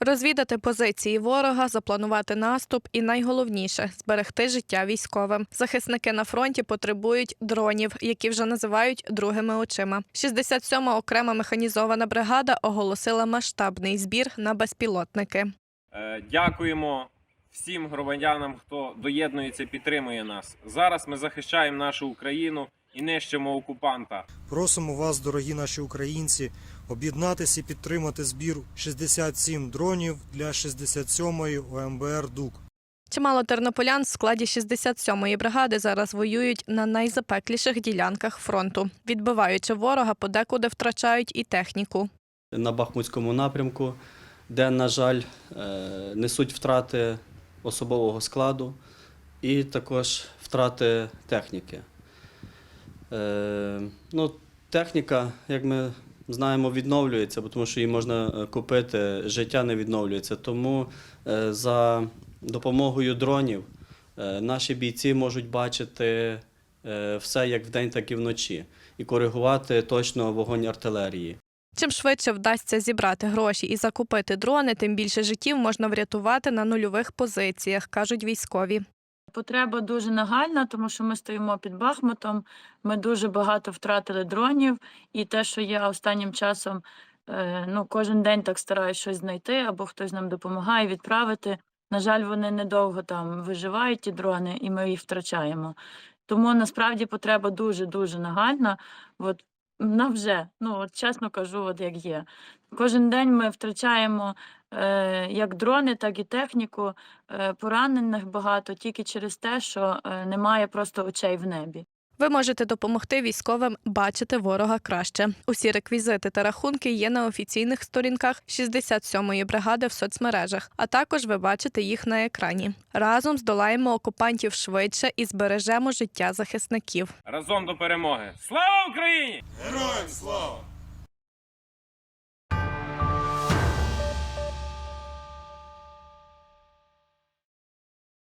Розвідати позиції ворога, запланувати наступ і найголовніше зберегти життя військовим. Захисники на фронті потребують дронів, які вже називають другими очима. 67-ма окрема механізована бригада оголосила масштабний збір на безпілотники. Е, Дякуємо всім громадянам, хто доєднується, підтримує нас. Зараз ми захищаємо нашу Україну і нищимо окупанта. Просимо вас, дорогі наші українці, об'єднатися і підтримати збір 67 дронів для 67-ї ОМБР ДУК. Чимало тернополян в складі 67-ї бригади зараз воюють на найзапекліших ділянках фронту, відбиваючи ворога, подекуди втрачають і техніку. на Бахмутському напрямку, де, на жаль, е, несуть втрати особового складу і також втрати техніки. Е, Ну, техніка, як ми знаємо, відновлюється, тому що її можна е, купити, життя не відновлюється. Тому е, за допомогою дронів наші бійці можуть бачити все як вдень, так і вночі, і коригувати точно вогонь артилерії. Чим швидше вдасться зібрати гроші і закупити дрони, тим більше життів можна врятувати на нульових позиціях, кажуть військові. Потреба дуже нагальна, тому що ми стоїмо під Бахмутом. Ми дуже багато втратили дронів, і те, що я останнім часом е, ну, кожен день так стараюсь щось знайти, або хтось нам допомагає відправити. На жаль, вони недовго там виживають, ті дрони, і ми їх втрачаємо. Тому насправді потреба дуже дуже нагальна. От на вже, ну от чесно кажу, от як є. Кожен день ми втрачаємо е, як дрони, так і техніку. Е, поранених багато тільки через те, що е, немає просто очей в небі. Ви можете допомогти військовим бачити ворога краще. Усі реквізити та рахунки є на офіційних сторінках 67-ї бригади в соцмережах, а також ви бачите їх на екрані. Разом здолаємо окупантів швидше і збережемо життя захисників. Разом до перемоги! Слава Україні!